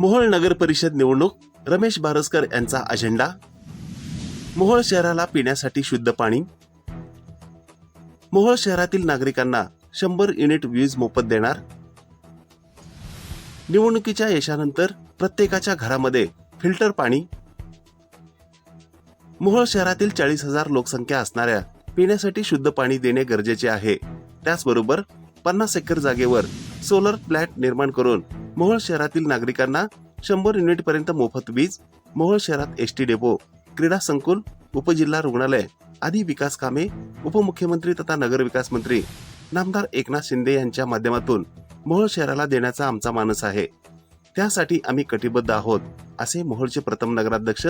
मोहोळ नगर परिषद निवडणूक रमेश बारसकर यांचा अजेंडा मोहोळ शहराला पिण्यासाठी शुद्ध पाणी मोहोळ शहरातील नागरिकांना शंभर युनिट वीज मोफत देणार निवडणुकीच्या यशानंतर प्रत्येकाच्या घरामध्ये फिल्टर पाणी मोहोळ शहरातील चाळीस हजार लोकसंख्या असणाऱ्या पिण्यासाठी शुद्ध पाणी देणे गरजेचे आहे. त्याचबरोबर पन्नास एकर जागेवर सोलर प्लॅट निर्माण करून मोहोळ शहरातील नागरिकांना शंभर युनिट पर्यंत मोफत वीज मोहोळ शहरात एस टी डेपो क्रीडा संकुल उपजिल्हा रुग्णालय आदी विकास कामे उपमुख्यमंत्री तथा नगरविकास मंत्री नामदार एकनाथ शिंदे यांच्या माध्यमातून मोहोळ शहराला देण्याचा आमचा मानस आहे. त्यासाठी आम्ही कटिबद्ध आहोत असे मोहोळचे प्रथम नगराध्यक्ष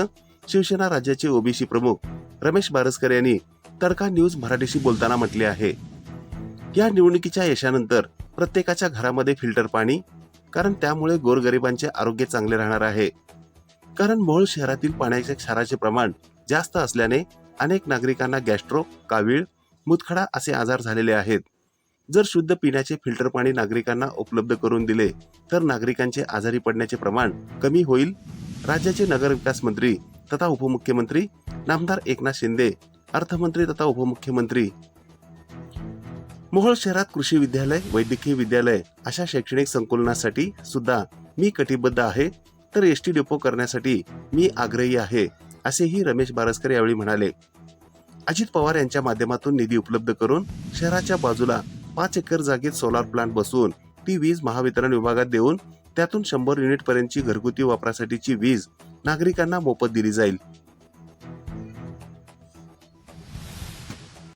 शिवसेना राज्याचे ओबीसी प्रमुख रमेश बारसकर यांनी तडका न्यूज मराठीशी बोलताना म्हटले आहे. या निवडणुकीच्या यशानंतर प्रत्येकाच्या घरामध्ये फिल्टर पाणी कारण त्यामुळे गोरगरिबांचे आरोग्य चांगले राहणार आहे. कारण मोहोळ शहरातील पाण्याच्या क्षाराचे प्रमाण जास्त असल्याने अनेक नागरिकांना गॅस्ट्रो कावीळ मुतखडा असे आजार झालेले आहेत. जर शुद्ध पिण्याचे फिल्टर पाणी नागरिकांना उपलब्ध करून दिले तर नागरिकांचे आजारी पडण्याचे प्रमाण कमी होईल. राज्याचे नगरविकास मंत्री तथा उपमुख्यमंत्री नामदार एकनाथ शिंदे अर्थमंत्री तथा उपमुख्यमंत्री मोहोळ शहरात कृषी विद्यालय वैद्यकीय विद्यालय अशा शैक्षणिक संकुलनासाठी सुद्धा मी कटिबद्ध आहे. तर एस टी डेपो करण्यासाठी मी आग्रही आहे असेही रमेश बारसकर यावेळी म्हणाले. अजित पवार यांच्या माध्यमातून निधी उपलब्ध करून शहराच्या बाजूला पाच एकर जागेत सोलार प्लांट बसवून ती वीज महावितरण विभागात देऊन त्यातून शंभर युनिट पर्यंतची घरगुती वापरासाठीची वीज नागरिकांना मोफत दिली जाईल.